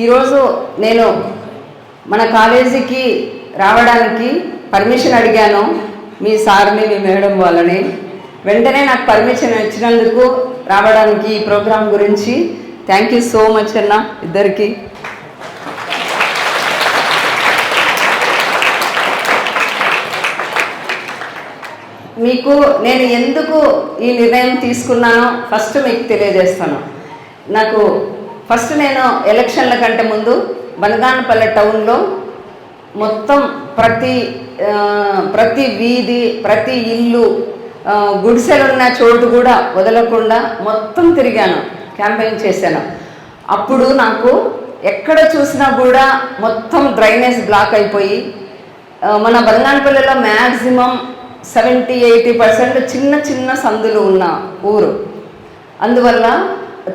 ఈరోజు నేను మన కాలేజీకి రావడానికి పర్మిషన్ అడిగాను. మీ సార్ని మీ మేడం వాళ్ళని. వెంటనే నాకు పర్మిషన్ ఇచ్చినందుకు రావడానికి ఈ ప్రోగ్రాం గురించి థ్యాంక్ యూ సో మచ్ అన్న ఇద్దరికి. మీకు నేను ఎందుకు ఈ నిర్ణయం తీసుకున్నానో ఫస్ట్ మీకు తెలియజేస్తాను. నాకు ఫస్ట్ నేను ఎలక్షన్ల కంటే ముందు బనగానపల్లె టౌన్లో మొత్తం ప్రతి ప్రతి వీధి ప్రతి ఇల్లు గుడిసెలున్న చోటు కూడా వదలకుండా మొత్తం తిరిగాను క్యాంపెయిన్ చేశాను. అప్పుడు నాకు ఎక్కడ చూసినా కూడా మొత్తం డ్రైనేజ్ బ్లాక్ అయిపోయి మన బంగానపల్లిలో మ్యాక్సిమం సెవెంటీ ఎయిటీ పర్సెంట్ చిన్న చిన్న సందులు ఉన్న ఊరు. అందువల్ల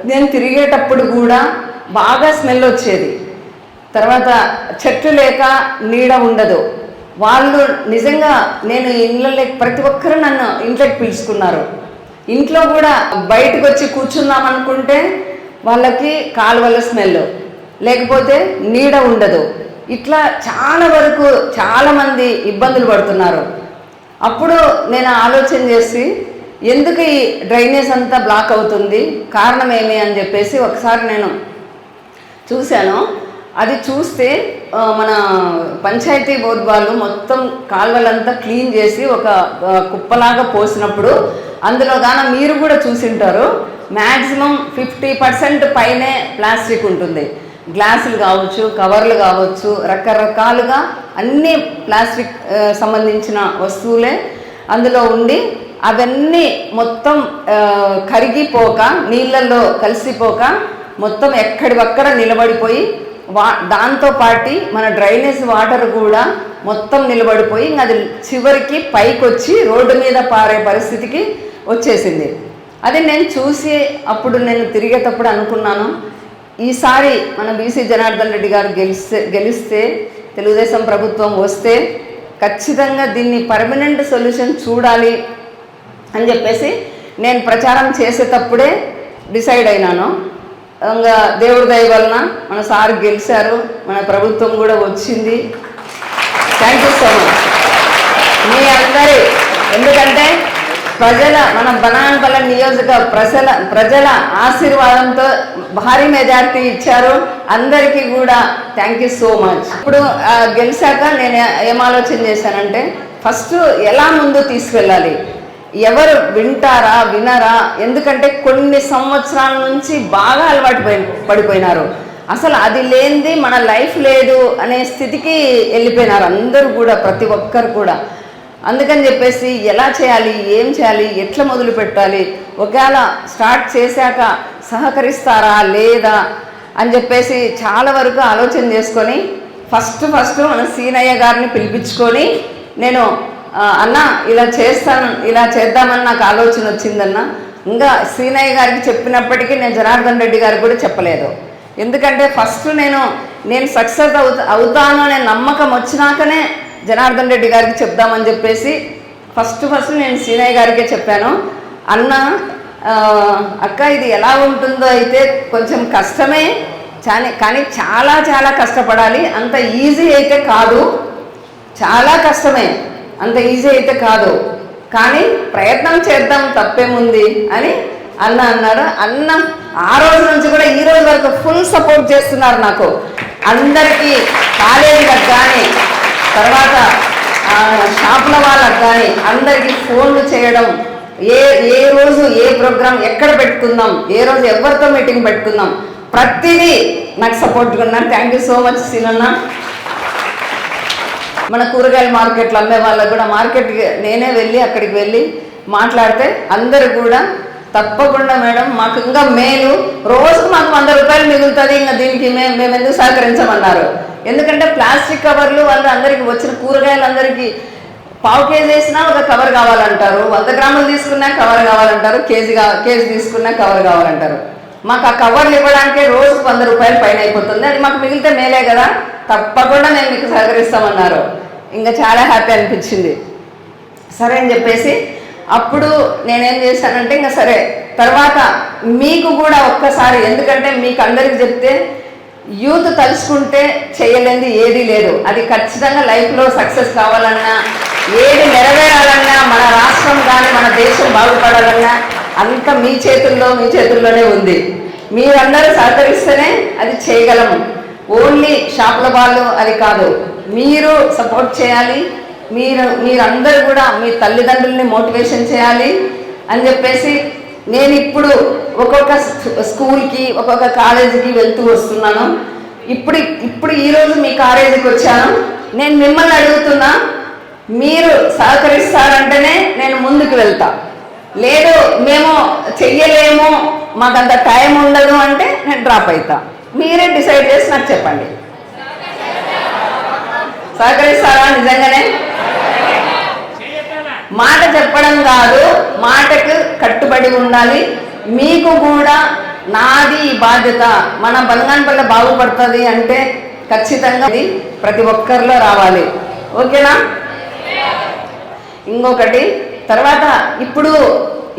నేను తిరిగేటప్పుడు కూడా బాగా స్మెల్ వచ్చేది. తర్వాత చెట్లు లేక నీడ ఉండదు. వాళ్ళు నిజంగా నేను ఇళ్ళలో ప్రతి ఒక్కరు నన్ను ఇంట్లోకి పిలుచుకున్నారు. ఇంట్లో కూడా బయటకు వచ్చి కూర్చుందాం అనుకుంటే వాళ్ళకి కాలువల స్మెల్ లేకపోతే నీడ ఉండదు. ఇట్లా చాలా వరకు చాలామంది ఇబ్బందులు పడుతున్నారు. అప్పుడు నేను ఆలోచన చేసి ఎందుకు ఈ డ్రైనేజ్ అంతా బ్లాక్ అవుతుంది? కారణం ఏమి అని చెప్పేసి ఒకసారి నేను చూశాను. అది చూస్తే మన పంచాయతీ బోర్డు వాళ్ళు మొత్తం కాలువలంతా క్లీన్ చేసి ఒక కుప్పలాగా పోసినప్పుడు అందులో గాన మీరు కూడా చూసింటారు మ్యాక్సిమం ఫిఫ్టీ పర్సెంట్ పైనే ప్లాస్టిక్ ఉంటుంది. గ్లాసులు కావచ్చు కవర్లు కావచ్చు రకరకాలుగా అన్ని ప్లాస్టిక్ సంబంధించిన వస్తువులే అందులో ఉండి అవన్నీ మొత్తం కరిగిపోక నీళ్ళల్లో కలిసిపోక మొత్తం ఎక్కడివక్కడ నిలబడిపోయి వా దాంతో పాటి మన డ్రైనేజ్ వాటర్ కూడా మొత్తం నిలబడిపోయి అది చివరికి పైకి వచ్చి రోడ్డు మీద పారే పరిస్థితికి వచ్చేసింది. అది నేను చూసి అప్పుడు నేను తిరిగేటప్పుడు అనుకున్నాను. ఈసారి మన బీసీ జనార్దన్ రెడ్డి గారు గెలిస్తే గెలిస్తే తెలుగుదేశం ప్రభుత్వం వస్తే ఖచ్చితంగా దీన్ని పర్మనెంట్ సొల్యూషన్ చూడాలి అని చెప్పేసి నేను ప్రచారం చేసేటప్పుడే డిసైడ్ అయినాను. ఇంకా దేవుడి దయ వలన మన సార్ గెలిచారు మన ప్రభుత్వం కూడా వచ్చింది. థ్యాంక్ యూ సో మచ్ మీ అందరి ఎందుకంటే ప్రజల మన బనాన్పల్లె నియోజక ప్రజల ప్రజల ఆశీర్వాదంతో భారీ మెజార్టీ ఇచ్చారు. అందరికీ కూడా థ్యాంక్ యూ సో మచ్ ఇప్పుడు గెలిచాక నేను ఏం ఆలోచన చేశానంటే ఫస్ట్ ఎలా ముందు తీసుకెళ్ళాలి? ఎవరు వింటారా వినరా? ఎందుకంటే కొన్ని సంవత్సరాల నుంచి బాగా అలవాటు పోయి పడిపోయినారు. అసలు అది లేనిది మన లైఫ్ లేదు అనే స్థితికి వెళ్ళిపోయినారు అందరూ కూడా ప్రతి ఒక్కరు కూడా. అందుకని చెప్పేసి ఎలా చేయాలి ఏం చేయాలి ఎట్లా మొదలు పెట్టాలి ఒకవేళ స్టార్ట్ చేశాక సహకరిస్తారా లేదా అని చెప్పేసి చాలా వరకు ఆలోచన చేసుకొని ఫస్ట్ ఫస్ట్ మన సీనయ్య గారిని పిలిపించుకొని నేను అన్న ఇలా చేస్తాను ఇలా చేద్దామని నాకు ఆలోచన వచ్చిందన్న ఇంకా సీనయ్య గారికి చెప్పినప్పటికీ నేను జనార్దన్ రెడ్డి గారికి కూడా చెప్పలేదు. ఎందుకంటే ఫస్ట్ నేను నేను సక్సెస్ అవుతా అవుతాను అనే నమ్మకం వచ్చినాకనే జనార్దన్ రెడ్డి గారికి చెప్దామని చెప్పేసి ఫస్ట్ ఫస్ట్ నేను సీనయ్య గారికే చెప్పాను. అన్న అక్క ఇది ఎలా ఉంటుందో అయితే కొంచెం కష్టమే చాలా కానీ చాలా చాలా కష్టపడాలి. అంత ఈజీ అయితే కాదు. చాలా కష్టమే. అంత ఈజీ అయితే కాదు. కానీ ప్రయత్నం చేద్దాం తప్పేముంది అని అన్న అన్నాడు. అన్న ఆ రోజు నుంచి కూడా ఈ రోజు వరకు ఫుల్ సపోర్ట్ చేస్తున్నారు నాకు. అందరికీ కాలేజీలకు కానీ తర్వాత షాపుల వాళ్ళకి కానీ అందరికీ ఫోన్లు చేయడం ఏ ఏ రోజు ఏ ప్రోగ్రాం ఎక్కడ పెట్టుకుందాం ఏ రోజు ఎవరితో మీటింగ్ పెట్టుకుందాం ప్రతిదీ నాకు సపోర్ట్గా ఉన్నాను థ్యాంక్ యూ సో మచ్ సీనన్న. మన కూరగాయల మార్కెట్లో అమ్మే వాళ్ళకు కూడా మార్కెట్కి నేనే వెళ్ళి అక్కడికి వెళ్ళి మాట్లాడితే అందరు కూడా తప్పకుండా మేడం మాకు ఇంకా మేలు. రోజుకు మాకు వంద రూపాయలు మిగులుతుంది ఇంకా దీనికి మేము మేము ఎందుకు సహకరించమన్నారు? ఎందుకంటే ప్లాస్టిక్ కవర్లు వాళ్ళు అందరికి వచ్చిన కూరగాయలు అందరికీ పావు కేజీ వేసినా ఒక కవర్ కావాలంటారు. వంద గ్రాములు తీసుకున్నా కవర్ కావాలంటారు కేజీ కేజీ తీసుకున్నా కవర్ కావాలంటారు. మాకు ఆ కవర్లు ఇవ్వడానికే రోజుకు వంద రూపాయలు పైన అయిపోతుంది. అది మాకు మిగిలితే మేలే కదా. తప్పకుండా మేము మీకు సహకరిస్తామన్నారు. ఇంకా చాలా హ్యాపీ అనిపించింది. సరే అని చెప్పేసి అప్పుడు నేనేం చేశానంటే ఇంకా సరే తర్వాత మీకు కూడా ఒక్కసారి ఎందుకంటే మీకు అందరికి చెప్తే యూత్ తలుచుకుంటే చేయలేనిది ఏదీ లేదు. అది ఖచ్చితంగా లైఫ్లో సక్సెస్ కావాలన్నా ఏది నెరవేరాలన్నా మన రాష్ట్రం కానీ మన దేశం బాగుపడాలన్నా అంత మీ చేతుల్లో మీ చేతుల్లోనే ఉంది. మీరందరూ సహకరిస్తేనే అది చేయగలము. ఓన్లీ షాపుల వాళ్ళు అది కాదు. మీరు సపోర్ట్ చేయాలి. మీరు మీరందరూ కూడా మీ తల్లిదండ్రుల్ని మోటివేషన్ చేయాలి అని చెప్పేసి నేను ఇప్పుడు ఒక్కొక్క స్కూల్కి ఒక్కొక్క కాలేజీకి వెళ్తూ వస్తున్నాను. ఇప్పుడు ఇప్పుడు ఈరోజు మీ కాలేజీకి వచ్చాను. నేను మిమ్మల్ని అడుగుతున్నా మీరు సహకరిస్తారంటేనే నేను ముందుకు వెళ్తాను లేదు మేము చెయ్యలేము మాకంత టైం ఉండదు అంటే నేను డ్రాప్ అవుతా మీరే డిసైడ్ చేసి నాకు చెప్పండి. సహకరిస్తారా నిజంగానే? మాట చెప్పడం కాదు మాటకు కట్టుబడి ఉండాలి. మీకు కూడా నాది ఈ బాధ్యత. మన బంగాన్పల్ల బాగుపడుతుంది అంటే ఖచ్చితంగా ప్రతి ఒక్కరిలో రావాలి. ఓకేనా? ఇంకొకటి తర్వాత ఇప్పుడు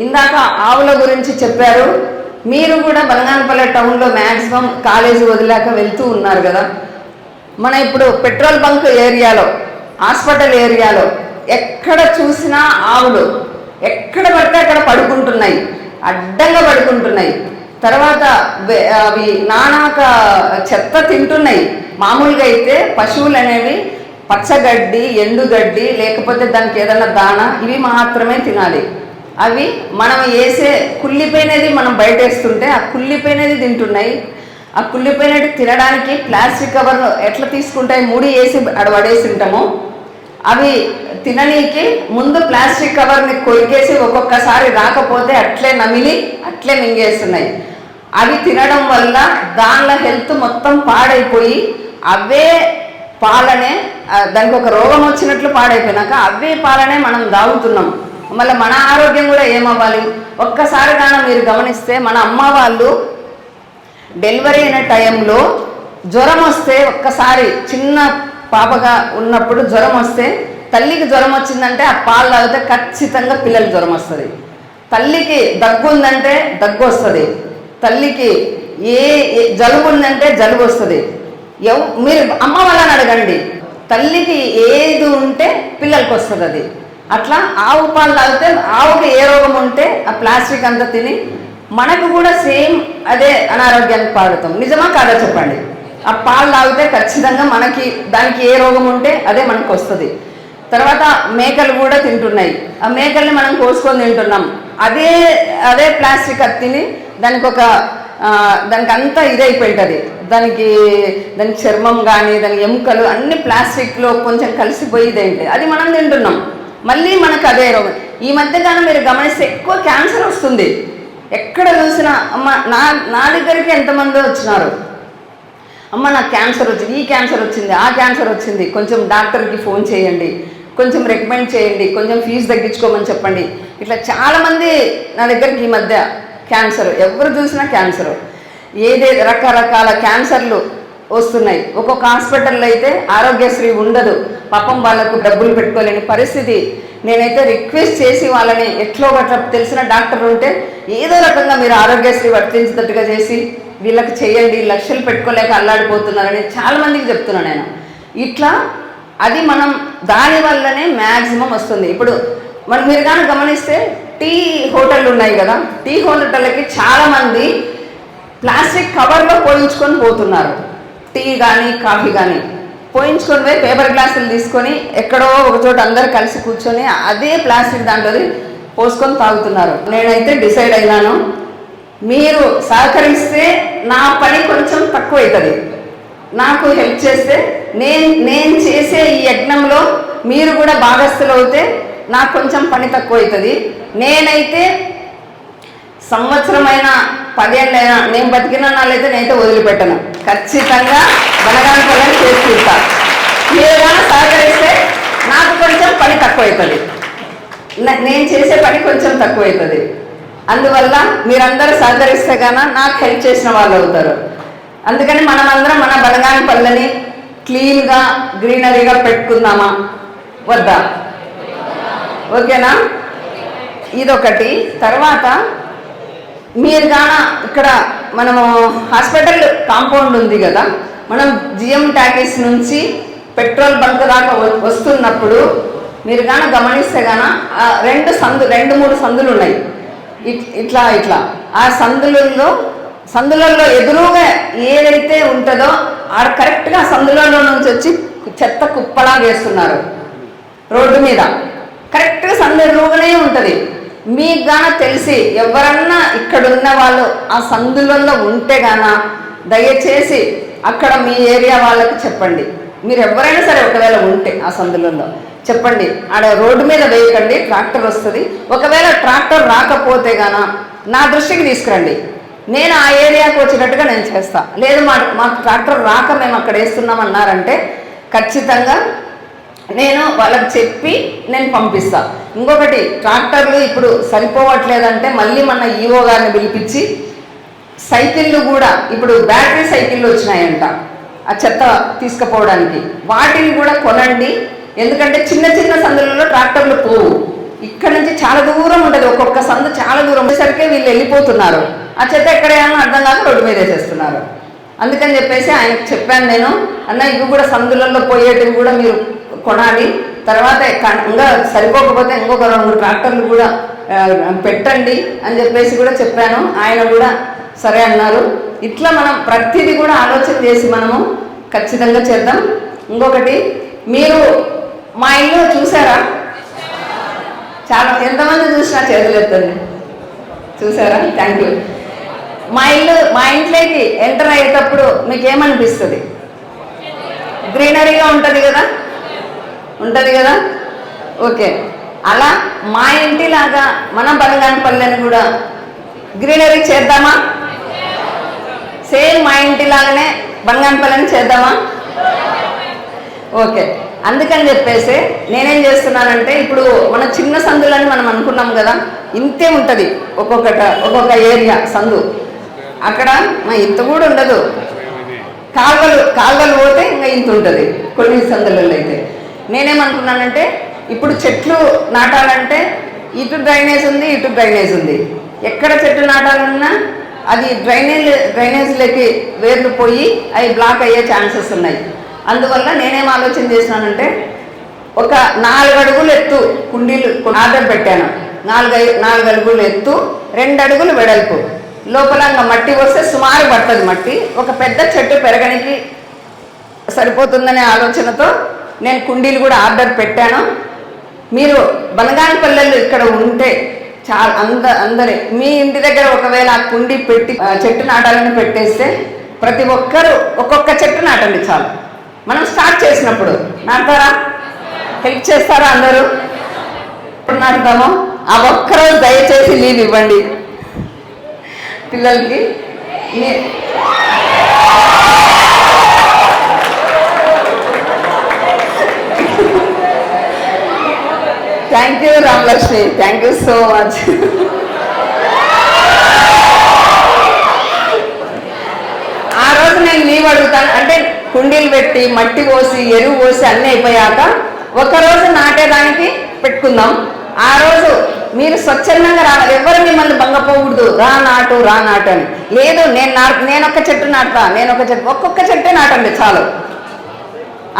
ఇందాక ఆవుల గురించి చెప్పారు. మీరు కూడా బంగానపల్లె టౌన్లో మ్యాక్సిమం కాలేజీ వదిలాక వెళ్తూ ఉన్నారు కదా. మన ఇప్పుడు పెట్రోల్ బంక్ ఏరియాలో హాస్పిటల్ ఏరియాలో ఎక్కడ చూసినా ఆవులు ఎక్కడ పడితే అక్కడ పడుకుంటున్నాయి. అడ్డంగా పడుకుంటున్నాయి. తర్వాత అవి నానాక చెత్త తింటున్నాయి. మామూలుగా అయితే పశువులు అనేవి పచ్చగడ్డి ఎండుగడ్డి లేకపోతే దానికి ఏదైనా దాన ఇవి మాత్రమే తినాలి. అవి మనం వేసే కుళ్ళిపోయినది మనం బయట వేస్తుంటే ఆ కుళ్ళిపోయినది తింటున్నాయి. ఆ కుళ్ళిపోయినట్టు తినడానికి ప్లాస్టిక్ కవర్ ఎట్లా తీసుకుంటాయి? ముడి వేసి అడవడేసి ఉంటామో అవి తిననీకి ముందు ప్లాస్టిక్ కవర్ని కొరికేసి ఒక్కొక్కసారి రాకపోతే అట్లే నమిలి అట్లే మింగేస్తున్నాయి. అవి తినడం వల్ల దానిలో హెల్త్ మొత్తం పాడైపోయి అవే పాలనే దానికి ఒక రోగం వచ్చినట్లు పాడైపోయినాక అవే పాలనే మనం దాగుతున్నాం. మళ్ళీ మన ఆరోగ్యం కూడా ఏమవ్వాలి? ఒక్కసారి కానీ మీరు గమనిస్తే మన అమ్మ వాళ్ళు డెలివరీ అయిన టైంలో జ్వరం వస్తే ఒక్కసారి చిన్న పాపగా ఉన్నప్పుడు జ్వరం వస్తే తల్లికి జ్వరం వచ్చిందంటే ఆ పాలు తాగితే ఖచ్చితంగా పిల్లలు జ్వరం వస్తుంది. తల్లికి దగ్గు ఉందంటే దగ్గు వస్తుంది. తల్లికి ఏ ఏ- జలుబు ఉందంటే జలుబు వస్తుంది. ఎవ్ మీరు అమ్మ వాళ్ళని అడగండి. తల్లికి ఏది ఉంటే పిల్లలకి వస్తుంది అది అట్లా ఆవు పాలు తాగితే ఆవుకి ఏ రోగం ఉంటే ఆ ప్లాస్టిక్ అంతా తిని మనకు కూడా సేమ్ అదే అనారోగ్యానికి పాడుతాం నిజమా కాదా చెప్పండి? ఆ పాలు తాగితే ఖచ్చితంగా మనకి దానికి ఏ రోగం ఉంటే అదే మనకు వస్తుంది తర్వాత మేకలు కూడా తింటున్నాయి. ఆ మేకల్ని మనం కోసుకొని తింటున్నాం. అదే అదే ప్లాస్టిక్ అది తిని దానికి ఒక దానికి అంతా ఇదైపోయింటుంది. దానికి దాని చర్మం కానీ దాని ఎముకలు అన్ని ప్లాస్టిక్లో కొంచెం కలిసిపోయి ఇదైంది. అది మనం తింటున్నాం. మళ్ళీ మనకు అదే రోగం. ఈ మధ్యకాలం మీరు గమనిస్తే ఎక్కువ క్యాన్సర్ వస్తుంది. ఎక్కడ చూసినా అమ్మ నా నా దగ్గరికి ఎంతమంది వచ్చినారు. అమ్మ నాకు క్యాన్సర్ వచ్చింది ఈ క్యాన్సర్ వచ్చింది ఆ క్యాన్సర్ వచ్చింది. కొంచెం డాక్టర్కి ఫోన్ చేయండి. కొంచెం రికమెండ్ చేయండి. కొంచెం ఫీజు తగ్గించుకోమని చెప్పండి. ఇట్లా చాలామంది నా దగ్గరికి ఈ మధ్య క్యాన్సర్. ఎవరు చూసినా క్యాన్సర్. ఏదే రకరకాల క్యాన్సర్లు వస్తున్నాయి. ఒక్కొక్క హాస్పిటల్లో అయితే ఆరోగ్యశ్రీ ఉండదు. పాపం వాళ్ళకు డబ్బులు పెట్టుకోలేని పరిస్థితి. నేనైతే రిక్వెస్ట్ చేసి వాళ్ళని ఎట్లో గట్ల తెలిసిన డాక్టర్ ఉంటే ఏదో రకంగా మీరు ఆరోగ్యశ్రీ వర్తించేటట్టుగా చేసి వీళ్ళకి చేయండి లక్షలు పెట్టుకోలేక అల్లాడిపోతున్నారని చాలా మందికి చెప్తున్నాను నేను. ఇట్లా అది మనం దాని వల్లనే మ్యాక్సిమం వస్తుంది. ఇప్పుడు మనం మీరు కానీ గమనిస్తే టీ హోటళ్ళు ఉన్నాయి కదా టీ హోటళ్ళకి చాలామంది ప్లాస్టిక్ కవర్లో పోయించుకొని పోతున్నారు. టీ కానీ కాఫీ కానీ పోయించుకొని పోయి పేపర్ గ్లాసులు తీసుకొని ఎక్కడో ఒక చోట అందరు కలిసి కూర్చొని అదే ప్లాస్టిక్ దాంట్లోది పోసుకొని తాగుతున్నారు. నేనైతే డిసైడ్ అయినాను మీరు సహకరిస్తే నా పని కొంచెం తక్కువ అవుతుంది నాకు హెల్ప్ చేస్తే నేను నేను చేసే ఈ యజ్ఞంలో మీరు కూడా భాగస్థులు అవుతే నాకు కొంచెం పని తక్కువ అవుతుంది నేనైతే సంవత్సరమైన పదేళ్ళైనా నేను బతికిన నాళ్ళైతే నేనైతే వదిలిపెట్టను. ఖచ్చితంగా బలగాని పనులు చేసి ఏదైనా సహకరిస్తే నాకు కొంచెం పని తక్కువ అవుతుంది నేను చేసే పని కొంచెం తక్కువ అవుతుంది అందువల్ల మీరందరూ సహకరిస్తే గాన నాకు హెల్ప్ చేసిన వాళ్ళు అవుతారు. అందుకని మనమందరం మన బలగాని పళ్ళని క్లీన్గా గ్రీనరీగా పెట్టుకుందామా? వద్దా? ఓకేనా? ఇదొకటి. తర్వాత మీరు కాన ఇక్కడ మనము హాస్పిటల్ కాంపౌండ్ ఉంది కదా మనం జిఎం టాకీస్ నుంచి పెట్రోల్ బంక్ దాకా వ- వస్తున్నప్పుడు మీరు కాన గమనిస్తే గాన ఆ రెండు సందు రెండు మూడు సందులు ఉన్నాయి ఇట్- ఇట్లా ఇట్లా. ఆ సందులలో సందులలో ఎదురుగా ఏదైతే ఉంటుందో ఆడ కరెక్ట్గా సందులలో నుంచి వచ్చి చెత్త కుప్పలా వేస్తున్నారు రోడ్డు మీద. కరెక్ట్గా సందు ఉంటుంది. మీకు గాన తెలిసి ఎవరన్నా ఇక్కడ ఉన్న వాళ్ళు ఆ సందులలో ఉంటే గాన దయచేసి అక్కడ మీ ఏరియా వాళ్ళకి చెప్పండి. మీరు ఎవరైనా సరే ఒకవేళ ఉంటే ఆ సందులలో చెప్పండి. ఆడ రోడ్డు మీద వేయకండి ట్రాక్టర్ వస్తుంది. ఒకవేళ ట్రాక్టర్ రాకపోతే గాన నా దృష్టికి తీసుకురండి. నేను ఆ ఏరియాకు వచ్చినట్టుగా నేను చేస్తా. లేదు మా మాకు ట్రాక్టర్ రాక మేము అక్కడ వేస్తున్నాం అన్నారంటే ఖచ్చితంగా నేను వాళ్ళకి చెప్పి నేను పంపిస్తా. ఇంకొకటి ట్రాక్టర్లు ఇప్పుడు సరిపోవట్లేదంటే మళ్ళీ మన ఈఓ గారిని పిలిపించి సైకిళ్ళు కూడా ఇప్పుడు బ్యాటరీ సైకిళ్ళు వచ్చినాయంట ఆ చెత్త తీసుకుపోవడానికి. వాటిని కూడా కొనండి ఎందుకంటే చిన్న చిన్న సందులలో ట్రాక్టర్లు పోవు. ఇక్కడ నుంచి చాలా దూరం ఉంటుంది ఒక్కొక్క సందు చాలా దూరం. ఉండేసరికి వీళ్ళు వెళ్ళిపోతున్నారు. ఆ చెత్త ఎక్కడేమో అర్థం కాక రోడ్డు మీద వేసేస్తున్నారు. అందుకని చెప్పేసి ఆయనకు చెప్పాను నేను అన్న ఇవి కూడా సందులలో పోయేటివి కూడా మీరు కొనాలి. తర్వాత ఇంకా సరిపోకపోతే ఇంకొక రెండు ట్రాక్టర్లు కూడా పెట్టండి అని చెప్పేసి కూడా చెప్పాను. ఆయన కూడా సరే అన్నారు. ఇట్లా మనం ప్రతిదీ కూడా ఆలోచన చేసి మనము ఖచ్చితంగా చేద్దాం. ఇంకొకటి మీరు మా ఇల్లు చూసారా? చాలా ఎంతమంది చూసినా చేతులెత్తండి. చూసారా? Thank you. మా ఇల్లు మా ఇంట్లోకి ఎంటర్ అయ్యేటప్పుడు మీకు ఏమనిపిస్తుంది? గ్రీనరీగా ఉంటుంది కదా? ఉంటుంది కదా? ఓకే. అలా మా ఇంటిలాగా మన బలగానపల్లెని కూడా గ్రీనరీ చేద్దామా? సేమ్ మా ఇంటిలాగానే బంగానపల్లిని చేద్దామా? ఓకే. అందుకని చెప్పేసి నేనేం చేస్తున్నానంటే ఇప్పుడు మన చిన్న సందులని మనం అనుకున్నాం కదా ఇంతే ఉంటుంది ఒక్కొక్కట ఒక్కొక్క ఏరియా సందు. అక్కడ మా ఇంత కూడా ఉండదు. కాల్వలు కాల్వలు పోతే ఇంకా ఇంత ఉంటుంది. కొన్ని సందులలో అయితే. నేనేమనుకున్నానంటే ఇప్పుడు చెట్లు నాటాలంటే ఇటు డ్రైనేజ్ ఉంది ఇటు డ్రైనేజ్ ఉంది. ఎక్కడ చెట్లు నాటాలన్నా అది డ్రైనేజ్ డ్రైనేజ్లకి వేర్లు పోయి అవి బ్లాక్ అయ్యే ఛాన్సెస్ ఉన్నాయి. అందువల్ల నేనేం ఆలోచన చేసినానంటే ఒక నాలుగు అడుగులు ఎత్తు కుండీలు ఆర్డర్ పెట్టాను. నాలుగు నాలుగు అడుగులు ఎత్తు రెండు అడుగులు వెడల్పు. లోపల ఇంకా మట్టి వస్తే సుమారు పడుతుంది మట్టి. ఒక పెద్ద చెట్టు పెరగనికి సరిపోతుందనే ఆలోచనతో నేను కుండీలు కూడా ఆర్డర్ పెట్టాను. మీరు బనగానపల్లెలు ఇక్కడ ఉంటే చాలా అంద అందరి మీ ఇంటి దగ్గర ఒకవేళ ఆ కుండీ పెట్టి చెట్టు నాటాలని పెట్టేస్తే ప్రతి ఒక్కరూ ఒక్కొక్క చెట్టు నాటండి చాలు. మనం స్టార్ట్ చేసినప్పుడు నాటారా హెల్ప్ చేస్తారా అందరూ? ఎప్పుడు నాటుతామో? ఆ ఒక్కరోజు దయచేసి లీవ్ ఇవ్వండి. పిల్లలకి thank you Ramalakshmi thank you so much ఆ రోజు నేను లీవ్ అడుగుతాను. అంటే కుండీలు పెట్టి మట్టి పోసి ఎరువు పోసి అన్నీ అయిపోయాక ఒక రోజు నాటేదానికి పెట్టుకుందాం. ఆ రోజు మీరు స్వచ్ఛందంగా రావాలి. ఎవరు మిమ్మల్ని భంగపోకూడదు రా నాటు రా నాటు అని. లేదు నేను నా నేను ఒక చెట్టు నాటుతా. నేను ఒక చెట్టు ఒక్కొక్క చెట్టే నాటండి చాలు.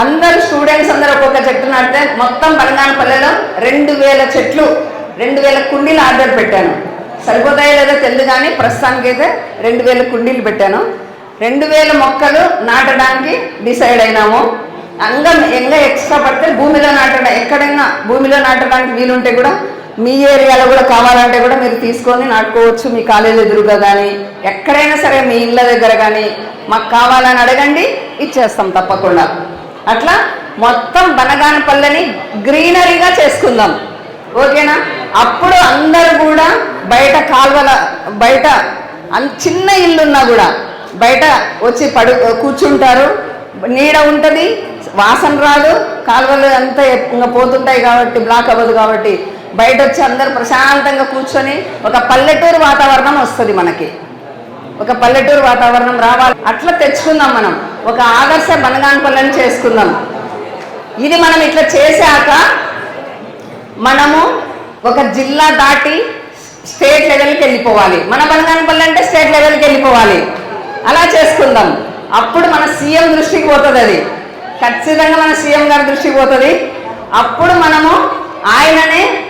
అందరు స్టూడెంట్స్ అందరూ ఒక్కొక్క చెట్టు నాటితే మొత్తం పల్లెలో రెండు వేల చెట్లు రెండు వేల కుండీలు ఆర్డర్ పెట్టాను. సరిపోతాయో లేదో తెలియదు కానీ ప్రస్తుతానికైతే రెండు వేల కుండీలు పెట్టాను. రెండు వేల మొక్కలు నాటడానికి డిసైడ్ అయినాము. ఇంకా ఇంకా ఎక్స్ట్రా పడితే భూమిలో నాటడం ఎక్కడైనా భూమిలో నాటడానికి వీలుంటే కూడా మీ ఏరియాలో కూడా కావాలంటే కూడా మీరు తీసుకొని నాటుకోవచ్చు. మీ కాలేజ్ ఎదురుగా కానీ ఎక్కడైనా సరే మీ ఇళ్ళ దగ్గర కానీ మాకు కావాలని అడగండి ఇచ్చేస్తాం తప్పకుండా. అట్లా మొత్తం బనగానపల్లిని గ్రీనరీగా చేసుకుందాం. ఓకేనా? అప్పుడు అందరూ కూడా బయట కాల్వల బయట అన్- చిన్న ఇల్లున్నా కూడా బయట వచ్చి పడు కూర్చుంటారు. నీడ ఉంటుంది వాసన రాదు కాలువలు అంతా ఇంకా పోతుంటాయి కాబట్టి బ్లాక్ అవ్వదు కాబట్టి బయట వచ్చి అందరు ప్రశాంతంగా కూర్చొని ఒక పల్లెటూరు వాతావరణం వస్తుంది మనకి. ఒక పల్లెటూరు వాతావరణం రావాలి. అట్లా తెచ్చుకుందాం మనం. ఒక ఆదర్శ బనగానపల్లిని చేసుకుందాం. ఇది మనం ఇట్లా చేశాక మనము ఒక జిల్లా దాటి స్టేట్ లెవెల్కి వెళ్ళిపోవాలి. మన బనగానపల్లి అంటే స్టేట్ లెవెల్కి వెళ్ళిపోవాలి. అలా చేసుకుందాం. అప్పుడు మన సీఎం దృష్టికి పోతుంది అది. ఖచ్చితంగా మన సీఎం గారి దృష్టికి పోతుంది. అప్పుడు మనము ఆయననే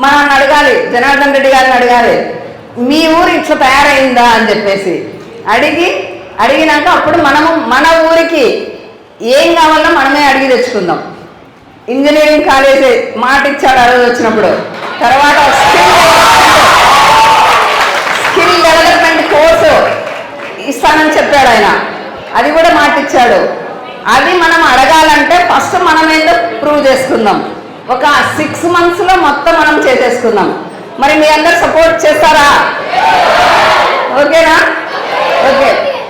మనం అడగాలి. జనార్దన్ రెడ్డి గారిని అడగాలి. మీ ఊరు ఇట్లా తయారైందా అని చెప్పేసి అడిగి అడిగినాక అప్పుడు మనము మన ఊరికి ఏం కావాలో మనమే అడిగి తెచ్చుకుందాం. ఇంజనీరింగ్ కాలేజీ మాట ఇచ్చాడు ఆ రోజు వచ్చినప్పుడు. తర్వాత స్కిల్ స్కిల్ డెవలప్మెంట్ కోర్సు ఇస్తానని చెప్పాడు ఆయన. అది కూడా మాట ఇచ్చాడు. అది మనం అడగాలంటే ఫస్ట్ మనం ప్రూవ్ చేసుకుందాం. ఒక సిక్స్ మంత్స్లో మొత్తం మనం చేసేసుకుందాం. మరి మీ అందరు సపోర్ట్ చేస్తారా? ఓకేనా? ఓకే.